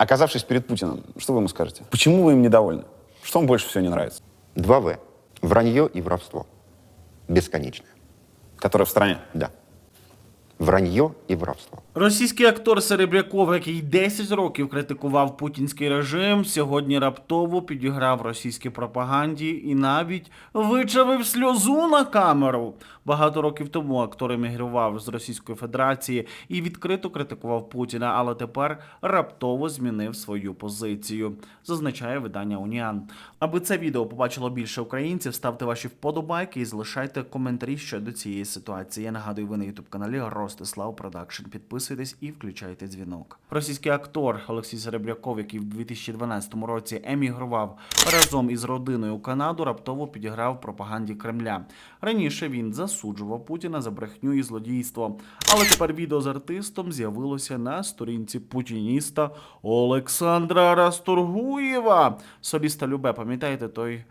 Оказавшись перед Путиным, что вы ему скажете? Почему вы им недовольны? Что вам больше всего не нравится? Два В. Вранье и воровство. Бесконечное. Которое в стране? Да. Вранье і воровство. Російський актор Серебряков, який 10 років критикував путінський режим, сьогодні раптово підіграв російській пропаганді і навіть вичавив сльозу на камеру. Багато років тому актор емігрував з Російської Федерації і відкрито критикував Путіна, але тепер раптово змінив свою позицію, зазначає видання Уніан. Аби це відео побачило більше українців, ставте ваші вподобайки і залишайте коментарі щодо цієї ситуації. Я нагадую, ви на ютуб каналі Ростислав Продакшн. Підписуйтесь і включайте дзвінок. Російський актор Олексій Серебряков, який в 2012 році емігрував разом із родиною у Канаду, раптово підіграв пропаганді Кремля. Раніше він засуджував Путіна за брехню і злодійство. Але тепер відео з артистом з'явилося на сторінці путініста Олександра Растургуєва. Соліста Любе, пам'ятаєте той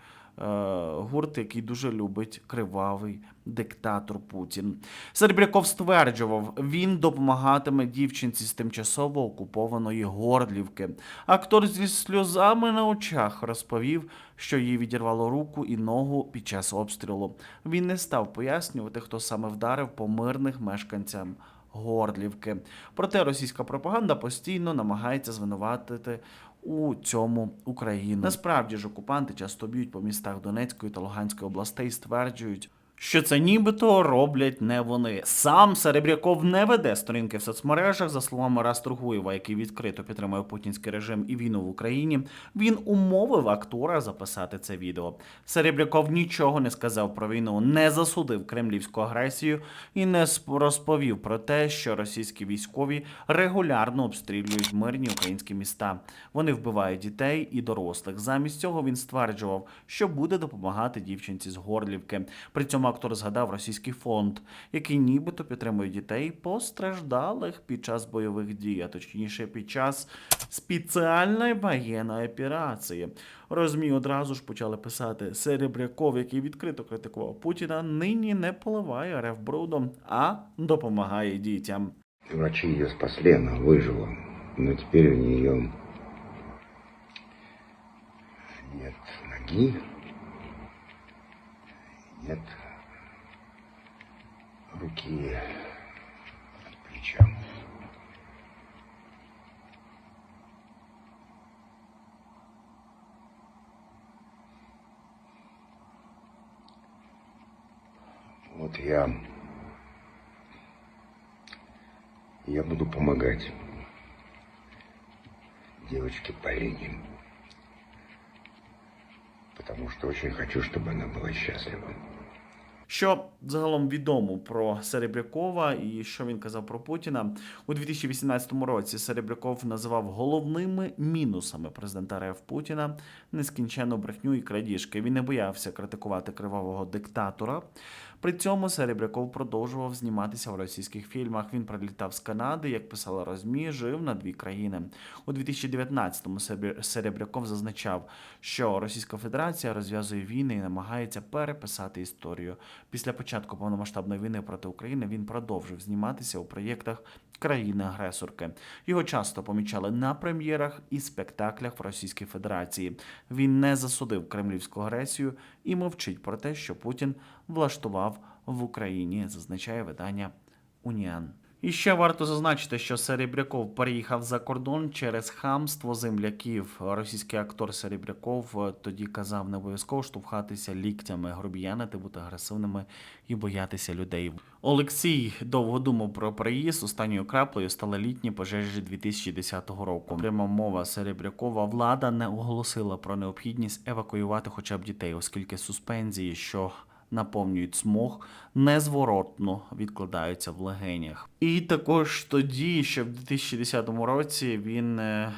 гурт, який дуже любить кривавий диктатор Путін. Серебряков стверджував, він допомагатиме дівчинці з тимчасово окупованої Горлівки. Актор зі сльозами на очах розповів, що їй відірвало руку і ногу під час обстрілу. Він не став пояснювати, хто саме вдарив по мирних мешканцям. Горлівки. Проте російська пропаганда постійно намагається звинуватити у цьому Україну. Насправді ж окупанти часто б'ють по містах Донецької та Луганської областей, стверджують. Що це нібито роблять не вони. Сам Серебряков не веде сторінки в соцмережах, за словами Растургуєва, який відкрито підтримує путінський режим і війну в Україні. Він умовив актора записати це відео. Серебряков нічого не сказав про війну, не засудив кремлівську агресію і не розповів про те, що російські військові регулярно обстрілюють мирні українські міста. Вони вбивають дітей і дорослих. Замість цього він стверджував, що буде допомагати дівчинці з Горлівки. При цьому актор згадав російський фонд, який нібито підтримує дітей постраждалих під час бойових дій, а точніше під час спеціальної воєнної операції. Розмі одразу ж почали писати Серебряков, який відкрито критикував Путіна, нині не поливає рев брудом, а допомагає дітям. Врачи ее спасли, она выжила. Но теперь у нее нет ноги, нет руки от плеча. Вот я... Я буду помогать девочке Полине. Потому что очень хочу, чтобы она была счастлива. Що загалом відомо про Серебрякова і що він казав про Путіна у 2018 році. Серебряков називав головними мінусами президента РФ Путіна нескінченну брехню і крадіжки. Він не боявся критикувати кривавого диктатора. При цьому Серебряков продовжував зніматися в російських фільмах. Він прилітав з Канади, як писала Розмі, жив на дві країни. У 2019-му Серебря- Серебряков зазначав, що Російська Федерація розв'язує війни і намагається переписати історію. Після початку повномасштабної війни проти України він продовжив зніматися у проєктах країни-агресорки. Його часто помічали на прем'єрах і спектаклях в Російській Федерації. Він не засудив кремлівську агресію і мовчить про те, що Путін влаштував в Україні, зазначає видання Уніан. І ще варто зазначити, що Серебряков переїхав за кордон через хамство земляків. Російський актор Серебряков е, тоді казав не обов'язково штовхатися ліктями, грубіянити, бути агресивними і боятися людей. Олексій довго думав про переїзд. Останньою краплею стали літні пожежі 2010 року. Пряма мова Серебрякова влада не оголосила про необхідність евакуювати хоча б дітей, оскільки суспензії, що наповнюють смог, незворотно відкладаються в легенях. І також тоді, ще в 2010 році, він е,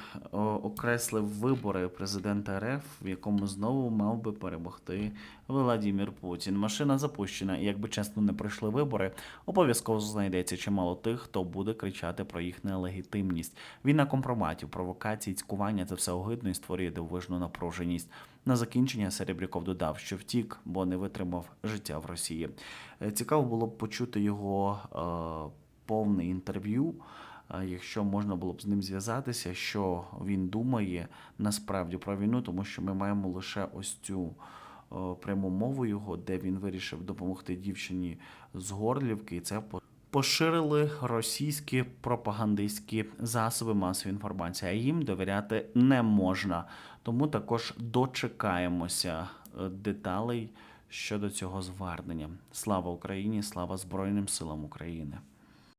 окреслив вибори президента РФ, в якому знову мав би перемогти Владимир Путін. Машина запущена, і якби чесно не пройшли вибори, обов'язково знайдеться чимало тих, хто буде кричати про їх нелегітимність. Війна компроматів, провокацій, цькування це все огидно і створює дивовижну напруженість. На закінчення Серебряков додав, що втік, бо не витримав життя в Росії. Е, Цікаво було б почути його е, повне інтерв'ю. е, якщо можна було б з ним зв'язатися, що він думає насправді про війну, тому що ми маємо лише ось цю пряму мову його, де він вирішив допомогти дівчині з Горлівки, і це по- поширили російські пропагандистські засоби масової інформації, а їм довіряти не можна. Тому також дочекаємося деталей щодо цього звернення. Слава Україні! Слава Збройним силам України!